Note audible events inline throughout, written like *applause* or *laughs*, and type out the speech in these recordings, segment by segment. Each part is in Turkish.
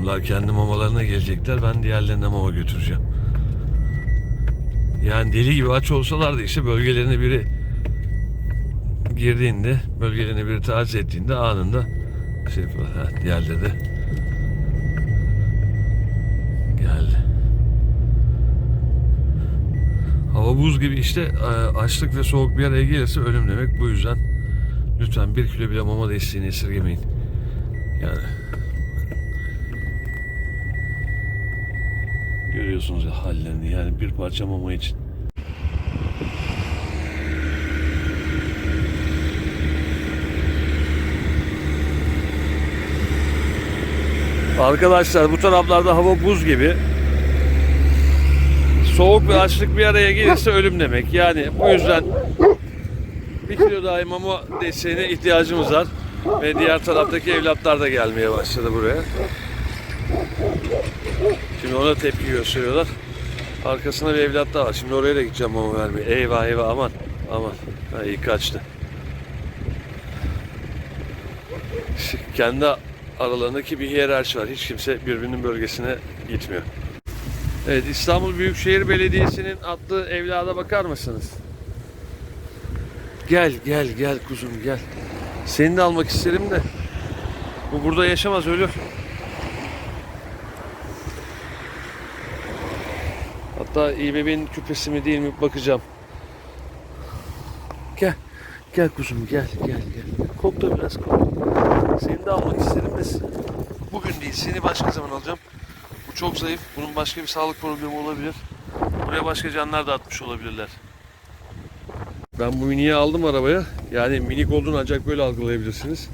Bunlar kendi mamalarına gelecekler. Ben diğerlerine mama götüreceğim. Yani deli gibi aç olsalar da işte bölgelerine biri girdiğinde, bölgelerine biri taciz ettiğinde anında şey yapıyorlar. Diğerleri de geldi. Hava buz gibi işte e, açlık ve soğuk bir araya gelirse ölüm demek. Bu yüzden lütfen bir kilo bile mama desteğini esirgemeyin. Yani görüyorsunuz ya hallerini yani bir parça mama için. Arkadaşlar bu taraflarda hava buz gibi. Soğuk ve açlık bir araya gelirse ölüm demek. Yani bu yüzden bir kilo dahi mama desteğine ihtiyacımız var. Ve diğer taraftaki evlatlar da gelmeye başladı buraya. Şimdi ona tepki gösteriyorlar. Arkasında bir evlat daha var. Şimdi oraya da gideceğim mama vermeye. Eyvah eyvah aman aman. Ha, iyi kaçtı. Kendi aralarındaki bir hiyerarşi var. Hiç kimse birbirinin bölgesine gitmiyor. Evet İstanbul Büyükşehir Belediyesi'nin attığı evlada bakar mısınız? Gel gel gel kuzum gel. Seni de almak isterim de. Bu burada yaşamaz ölür. Hatta iyi bebeğin küpesi mi değil mi bakacağım. Gel. Gel kuzum gel gel gel. Kokla biraz kokla. Seni de almak isterim de bugün değil seni başka zaman alacağım. Bu çok zayıf. Bunun başka bir sağlık problemi olabilir. Buraya başka canlar da atmış olabilirler. Ben bu miniyi aldım arabaya. Yani minik olduğunu ancak böyle algılayabilirsiniz.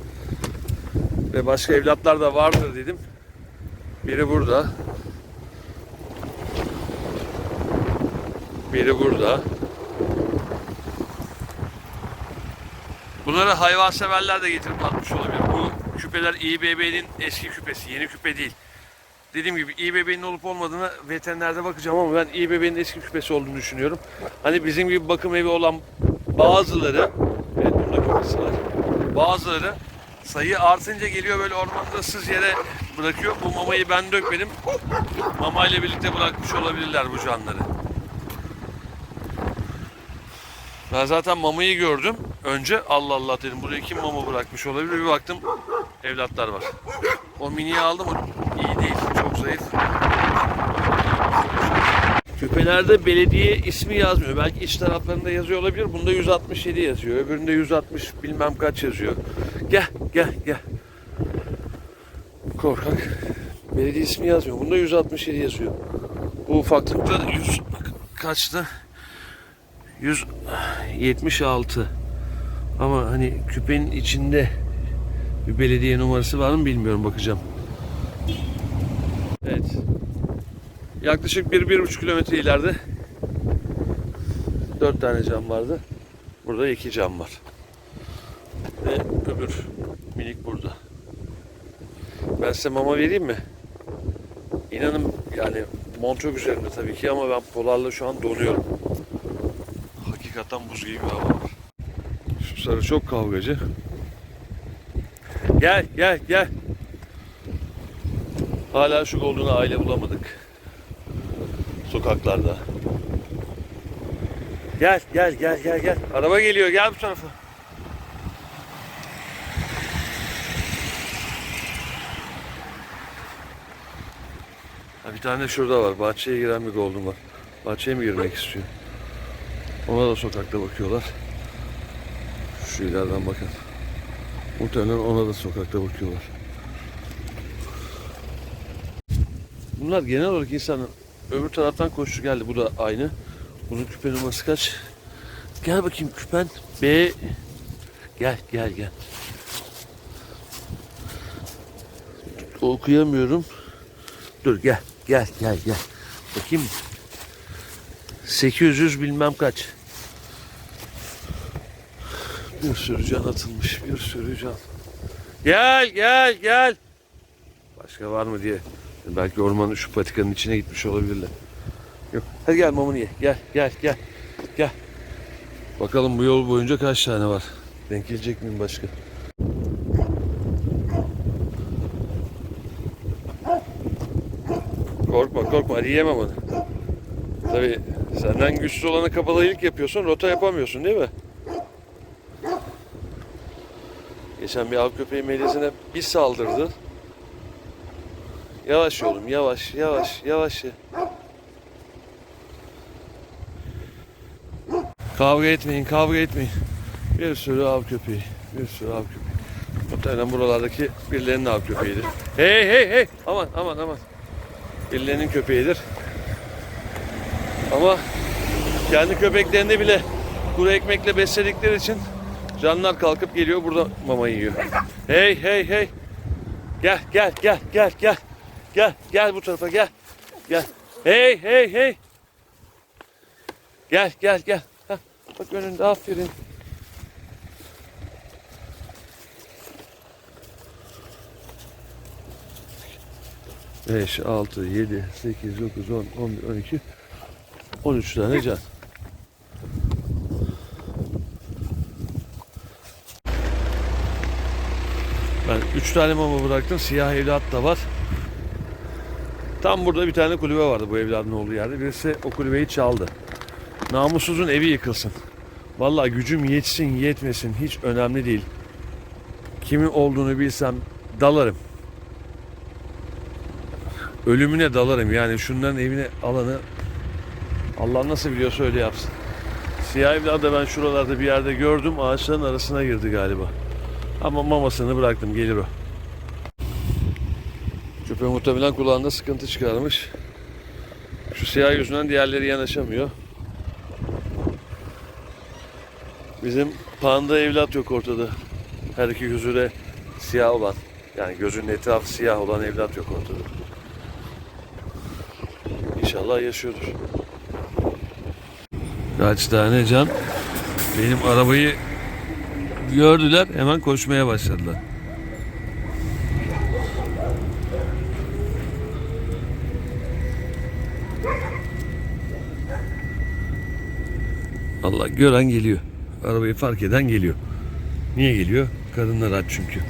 Ve başka evlatlar da vardır dedim. Biri burada. Biri burada. Bunları hayvanseverler de getirip atmış olabilir. Bu küpeler İBB'nin eski küpesi, yeni küpe değil. Dediğim gibi İBB'nin olup olmadığına veterinerde bakacağım ama ben İBB'nin eski küpesi olduğunu düşünüyorum. Hani bizim gibi bakım evi olan bazıları, evet burada küpesi var. Bazıları sayı artınca geliyor böyle ormanda ıssız yere bırakıyor. Bu mamayı ben dökmedim. Mamayla birlikte bırakmış olabilirler bu canları. Ben zaten mamayı gördüm. Önce Allah Allah dedim buraya kim mama bırakmış olabilir. Bir baktım evlatlar var. O miniyi aldım o iyi değil. Çok zayıf. Küpelerde belediye ismi yazmıyor. Belki iç taraflarında yazıyor olabilir. Bunda 167 yazıyor. Öbüründe 160 bilmem kaç yazıyor. Gel gel gel. Korkak. Belediye ismi yazmıyor. Bunda 167 yazıyor. Bu ufaklıkta 100 kaçtı? 176. Ama hani küpenin içinde bir belediye numarası var mı bilmiyorum bakacağım. Evet. Yaklaşık 1-1,5 kilometre ileride 4 tane cam vardı. Burada 2 cam var. Ve öbür minik burada. Ben size mama vereyim mi? İnanın yani montok üzerinde tabii ki ama ben polarla şu an donuyorum. Hakikaten buz gibi bir hava var. Şu sarı çok kavgacı. Gel gel gel. Hala şu golden'a aile bulamadık. Sokaklarda. Gel gel gel gel gel. Araba geliyor gel bu tarafa. Ha, bir tane de şurada var. Bahçeye giren bir golden var. Bahçeye mi girmek istiyor? Ona da sokakta bakıyorlar. Şu ileriden bakın. Muhtemelen ona da sokakta bakıyorlar. Bunlar genel olarak insanın öbür taraftan koştu geldi. Bu da aynı. Bunun küpe numarası kaç? Gel bakayım küpen. B. Gel gel gel. Okuyamıyorum. Dur gel gel gel gel. Bakayım. 800 bilmem kaç. Bir sürü can atılmış. Bir sürü can. Gel gel gel. Başka var mı diye. Belki ormanın şu patikanın içine gitmiş olabilirler. Yok. Hadi gel mamını ye. Gel gel gel. Gel. Bakalım bu yol boyunca kaç tane var. Denk gelecek miyim başka? Korkma korkma hadi yemem onu. Tabii senden güçsüz olana kabalıylık yapıyorsun rota yapamıyorsun değil mi? Geçen bir av köpeği melezine bir saldırdı. Yavaş oğlum yavaş yavaş yavaş. Kavga etmeyin kavga etmeyin. Bir sürü av köpeği. Bir sürü av köpeği. Muhtemelen buralardaki birilerinin av köpeğidir. Hey hey hey aman aman aman. Birilerinin köpeğidir. Ama kendi köpeklerini bile kuru ekmekle besledikleri için canlar kalkıp geliyor burada mama yiyor. Hey hey hey. Gel gel gel gel gel. Gel gel bu tarafa gel. Gel. Hey hey hey. Gel gel gel. Heh, bak önünde aferin. Beş, altı, yedi, sekiz, dokuz, on, on on iki, on üç tane can. Ben üç tane mama bıraktım. Siyah evlat da var. Tam burada bir tane kulübe vardı bu evladın olduğu yerde. Birisi o kulübeyi çaldı. Namussuzun evi yıkılsın. Vallahi gücüm yetsin yetmesin hiç önemli değil. Kimin olduğunu bilsem dalarım. Ölümüne dalarım yani şunların evine alanı Allah nasıl biliyorsa öyle yapsın. Siyah evladı ben şuralarda bir yerde gördüm ağaçların arasına girdi galiba. Ama mamasını bıraktım gelir o. Köpek muhtemelen kulağında sıkıntı çıkarmış. Şu siyah yüzünden diğerleri yanaşamıyor. Bizim panda evlat yok ortada. Her iki gözü de siyah olan. Yani gözünün etrafı siyah olan evlat yok ortada. İnşallah yaşıyordur. Kaç tane can benim arabayı gördüler hemen koşmaya başladılar. Allah gören geliyor. Arabayı fark eden geliyor. Niye geliyor? Kadınlar aç çünkü.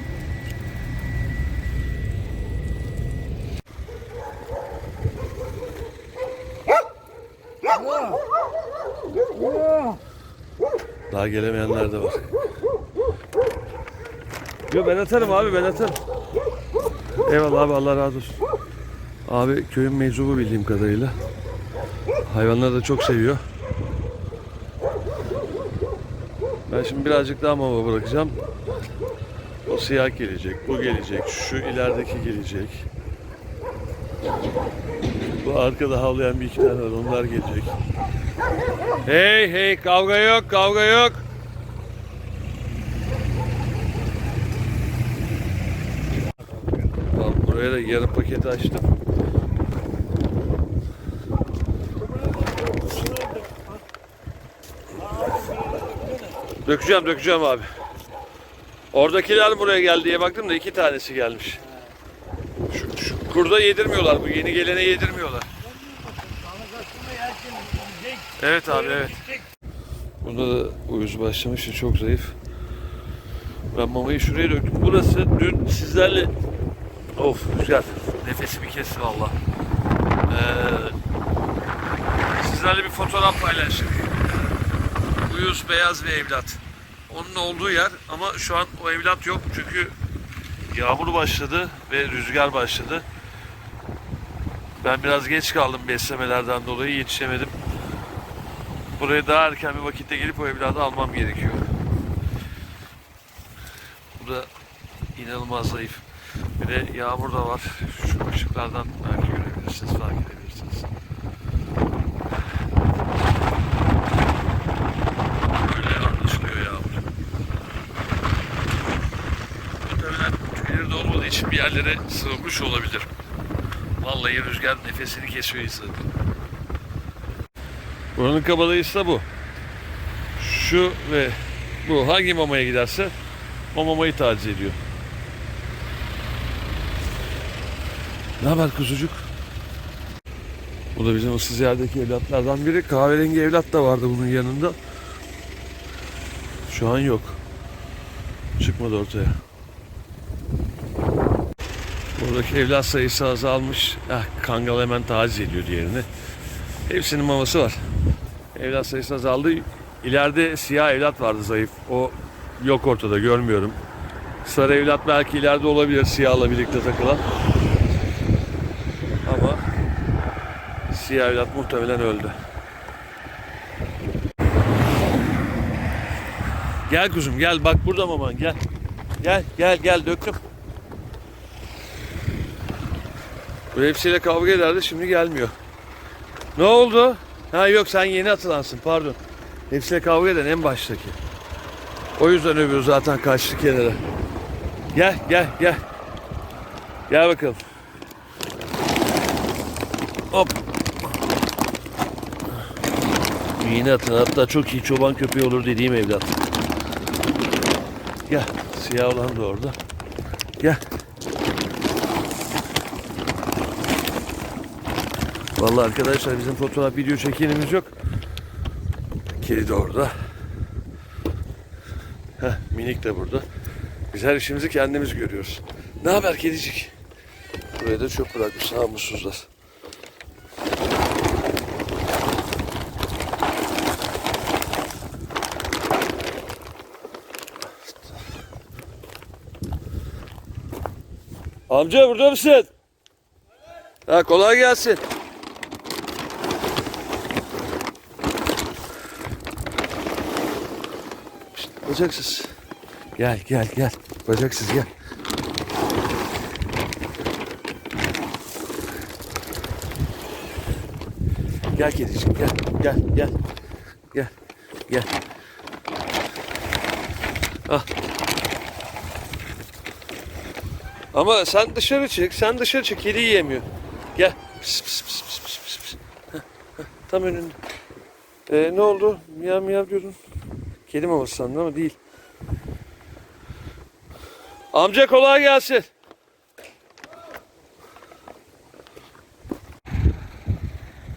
Daha gelemeyenler de var. Yo ben atarım abi ben atarım. Eyvallah abi Allah razı olsun. Abi köyün meczubu bildiğim kadarıyla. Hayvanları da çok seviyor. Ben şimdi birazcık daha mama bırakacağım. O siyah gelecek, bu gelecek, şu ilerideki gelecek. Bu arkada havlayan bir iki tane var, onlar gelecek. Hey hey kavga yok, kavga yok. Da yarım paketi açtım. Dökeceğim dökeceğim abi. Oradakiler buraya geldi diye baktım da iki tanesi gelmiş. Şu, şu kurda yedirmiyorlar bu yeni gelene yedirmiyorlar. Evet abi evet. Bunda da uyuz başlamış çok zayıf. Ben mamayı şuraya döktüm. Burası dün sizlerle of güzel. Nefesimi kesti valla. Ee, sizlerle bir fotoğraf paylaştık. Uyuz beyaz bir evlat. Onun olduğu yer ama şu an o evlat yok çünkü yağmur başladı ve rüzgar başladı. Ben biraz geç kaldım beslemelerden dolayı yetişemedim. Buraya daha erken bir vakitte gelip o evladı almam gerekiyor. Bu da inanılmaz zayıf. Bir de yağmur da var. Şu ışıklardan belki görebilirsiniz, fark edebilirsiniz. Böyle anlaşılıyor yağmur. Muhtemelen tüyleri de olmadığı için bir yerlere sığınmış olabilir. Vallahi rüzgar nefesini kesiyor insanın. Buranın kabadayısı da bu. Şu ve bu hangi mamaya giderse o mamayı taciz ediyor. Ne haber kuzucuk? Bu da bizim ıssız yerdeki evlatlardan biri. Kahverengi evlat da vardı bunun yanında. Şu an yok. Çıkmadı ortaya. Buradaki evlat sayısı azalmış. Ah, kangal hemen taciz ediyor diğerini. Hepsinin maması var. Evlat sayısı azaldı. İleride siyah evlat vardı zayıf. O yok ortada görmüyorum. Sarı evlat belki ileride olabilir siyahla birlikte takılan. Ama siyah evlat muhtemelen öldü. Gel kuzum gel bak burada maman gel. Gel gel gel döktüm. Bu hepsiyle kavga ederdi şimdi gelmiyor. Ne oldu? Ha yok sen yeni atılansın pardon. Hepsiyle kavga eden en baştaki. O yüzden öbürü zaten kaçtı kenara. Gel gel gel. Gel bakalım. Hop. Yeni atın hatta çok iyi çoban köpeği olur dediğim evlat. Gel. Siyah olan da orada. Gel. Vallahi arkadaşlar bizim fotoğraf video çekenimiz yok. Kedi de orada. Heh, minik de burada. Biz her işimizi kendimiz görüyoruz. Ne haber kedicik? Buraya da çöp bırakmış namussuzlar. Amca burada mısın? Ha kolay gelsin. Şşt, bacaksız. Gel gel gel. Bacaksız gel. Gel kediciğim gel gel gel. Gel gel. Ah. Ama sen dışarı çık, sen dışarı çık. Kedi yiyemiyor. Gel. Pıs, pıs, pıs, pıs, pıs, pıs. Heh, heh, Tam önünde. Ee, ne oldu? Miyav miyav diyordun. Kedi maması sandın ama değil. Amca kolay gelsin.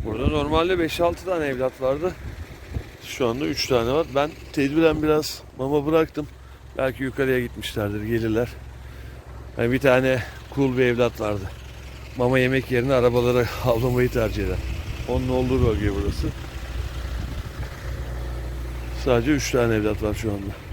Burada normalde 5-6 tane evlat vardı. Şu anda 3 tane var. Ben tedbiren biraz mama bıraktım. Belki yukarıya gitmişlerdir, gelirler. Yani bir tane cool bir evlat vardı. Mama yemek yerine arabalara *laughs* avlamayı tercih eder. Onun olduğu bölge burası. Sadece 3 tane evlat var şu anda.